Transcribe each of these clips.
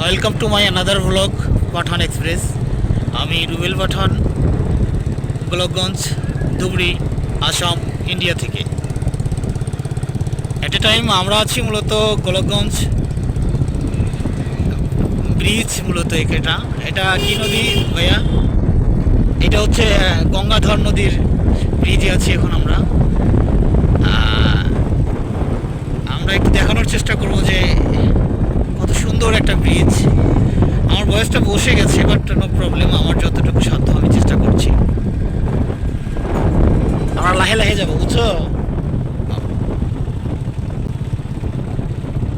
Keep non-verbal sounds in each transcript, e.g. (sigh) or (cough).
Welcome to my another blog Pathan express আমি Rubel Pathan, Golakganj, Dhubri, Assam India থেকে। At A time আমরা আছি মূলত গোলকগঞ্জ ব্রিজ মূলত এটা। এটা কি নদী ভাইয়া? এটা হচ্ছে গঙ্গাধর নদীর ব্রিজে আছি এখন আমরা। আমরা একটু দেখানোর চেষ্টা করব যে কত সুন্দর একটা ব্রিজ আমার বয়সটা বসে গেছে বাট নো প্রবলেম আমার যতটুকু সাধ্য আমি চেষ্টা করছি। আমরা লাহে লাহে যাব, বুঝছ?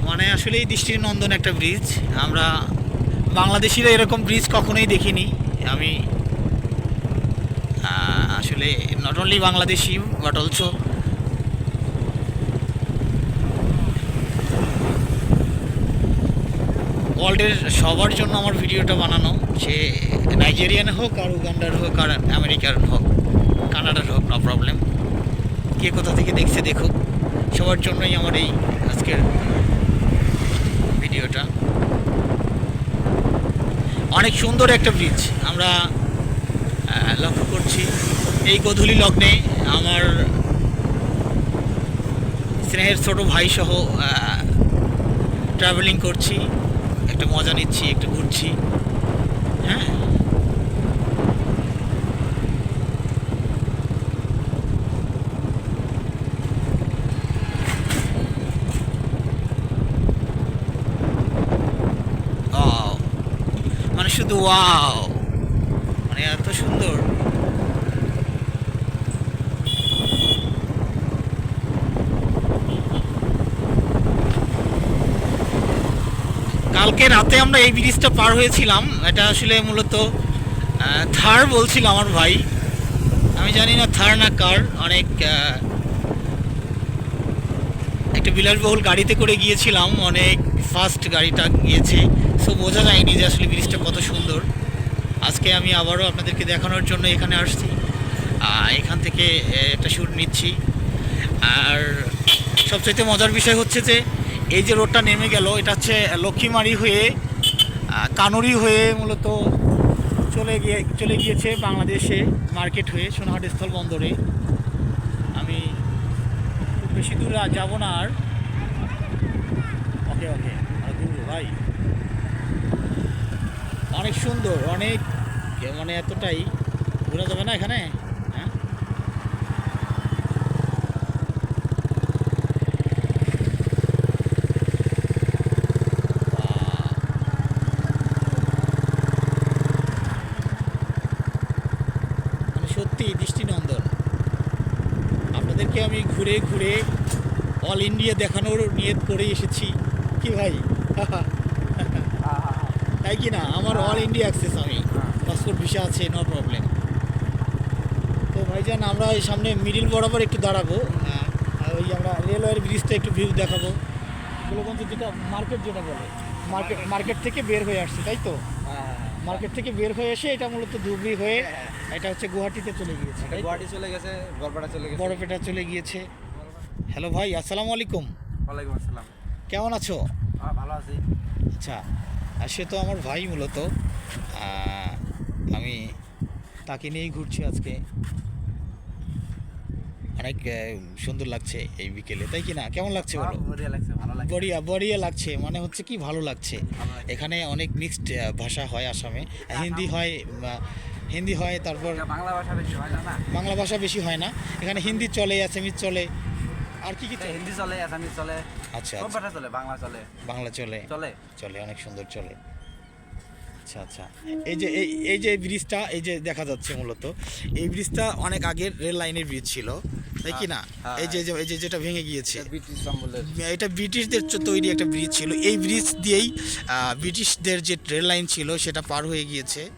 মানে আসলে এই দৃষ্টির নন্দন একটা ব্রিজ আমরা বাংলাদেশিরা এরকম ব্রিজ কখনোই দেখিনি। আমি আসলে not only Bangladeshi but also ওয়ার্ল্ডের সবার জন্য আমার ভিডিওটা বানানো। সে নাইজেরিয়ান হোক আর উগান্ডার হোক আর আমেরিকার হোক, কানাডার হোক নো প্রবলেম কে কোথা থেকে দেখছে দেখুক। সবার জন্যই আমার এই আজকের ভিডিওটা। অনেক সুন্দর একটা ব্রিজ আমরা লক্ষ্য করছি এই গধূলি লগ্নে আমার স্নেহের ছোটো ভাই সহ ট্রাভেলিং করছি। একটা মজা নিচ্ছি একটু ঘুরছি। হ্যাঁ. মানে শুধু ওয়াও মানে এত সুন্দর। কালকে রাতে আমরা এই ব্রিজটা পার হয়েছিলাম। এটা আসলে মূলত থার বলছিল আমার ভাই। আমি জানি না থার না কার, অনেক একটা বিলাসবহুল গাড়িতে করে গিয়েছিলাম। অনেক ফাস্ট গাড়িটা গিয়েছে। সো বোঝা যায়নি যে আসলে ব্রিজটা কত সুন্দর। আজকে আমি আবারও আপনাদেরকে দেখানোর জন্য এখানে আসছি। এখান থেকে একটা শ্যুট নিচ্ছি। আর সবচাইতে মজার বিষয় হচ্ছে যে এই যে রোডটা নেমে গেল, এটা হচ্ছে লক্ষ্মীমারি হয়ে কানুরি হয়ে মূলত চলে গিয়ে, চলে গিয়েছে বাংলাদেশে মার্কেট হয়ে সোনাহাট স্থল বন্দরে। আমি খুব বেশি দূর যাব না আর। ওকে ওকে, আর দূর, ভাই। অনেক সুন্দর, অনেক মানে এতটাই। ঘোরা যাবে না এখানে হ্যাঁ বাহ। মানে সত্যি দৃষ্টিনন্দন আপনাদেরকে আমি ঘুরে ঘুরে অল ইন্ডিয়া দেখানোর নিয়ত করে এসেছি। কি ভাই? (laughs) তাই কি না? আমার অল ইন্ডিয়া অ্যাক্সেস আমি। পাসপোর্ট ভিসা আছে নো প্রবলেম তো ভাইজান আমরা এই সামনে মিডিল বরাবর একটু দাঁড়াবো। আহ, ওই আমরা রেলওয়ের ব্রিজটা একটু ভিউ দেখাবো। গোলগঞ্জ যেটা মার্কেট যেটা বলে মার্কেট মার্কেট থেকে বের হয়ে আসছে তাই তো? মার্কেট থেকে বের হয়ে এসে এটা মূলত ধুবড়ি হয়ে এটা হচ্ছে গুয়াহাটিতে চলে গিয়েছে গুয়াহাটি চলে গেছে বরপেটা চলে গেছে। বড়পেটা চলে গিয়েছে। হ্যালো ভাই আসসালামু আলাইকুম। ওয়ালাইকুম আসসালাম। কেমন আছো? ভালো আছি। আচ্ছা আর সে তো আমার ভাই মূলত। আমি তাকে নিয়েই ঘুরছি আজকে। অনেক সুন্দর লাগছে এই বিকেলে তাই কি না? কেমন লাগছে বলো? হ্যাঁ, বড়িয়া বড়িয়া লাগছে মানে হচ্ছে কি ভালো লাগছে। এখানে অনেক মিক্সড ভাষা হয় আসামে। হিন্দি হয় হিন্দি হয় তারপর বাংলা ভাষা বেশি হয় না বাংলা ভাষা বেশি হয় না। এখানে হিন্দি চলে অ্যাসামিজ চলে আর কি কি চলে? হিন্দি চলে আসামিজ চলে আচ্ছা সব আচ্ছা। ভাষা চলে বাংলা চলে। বাংলা চলে। চলে? চলে অনেক সুন্দর চলে। আচ্ছা আচ্ছা। এই যে এই এই যে ব্রিজটা এই যে দেখা যাচ্ছে মূলত এই ব্রিজটা অনেক আগের রেল লাইনের ব্রিজ ছিল তাই কি না? হ্যাঁ, এই যে যে- এই যে যেটা ভেঙে গিয়েছে। এটা ব্রিটিশ আমলের এটা ব্রিটিশদের চ- তৈরি একটা ব্রিজ ছিল। এই ব্রিজ দিয়েই ব্রিটিশদের যে রেল লাইন ছিল সেটা পার হয়ে গিয়েছে।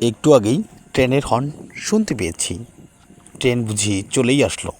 একটু আগেই ট্রেনের হর্ন শুনতে পেয়েছি। ট্রেন বুঝি চলেই আসলো।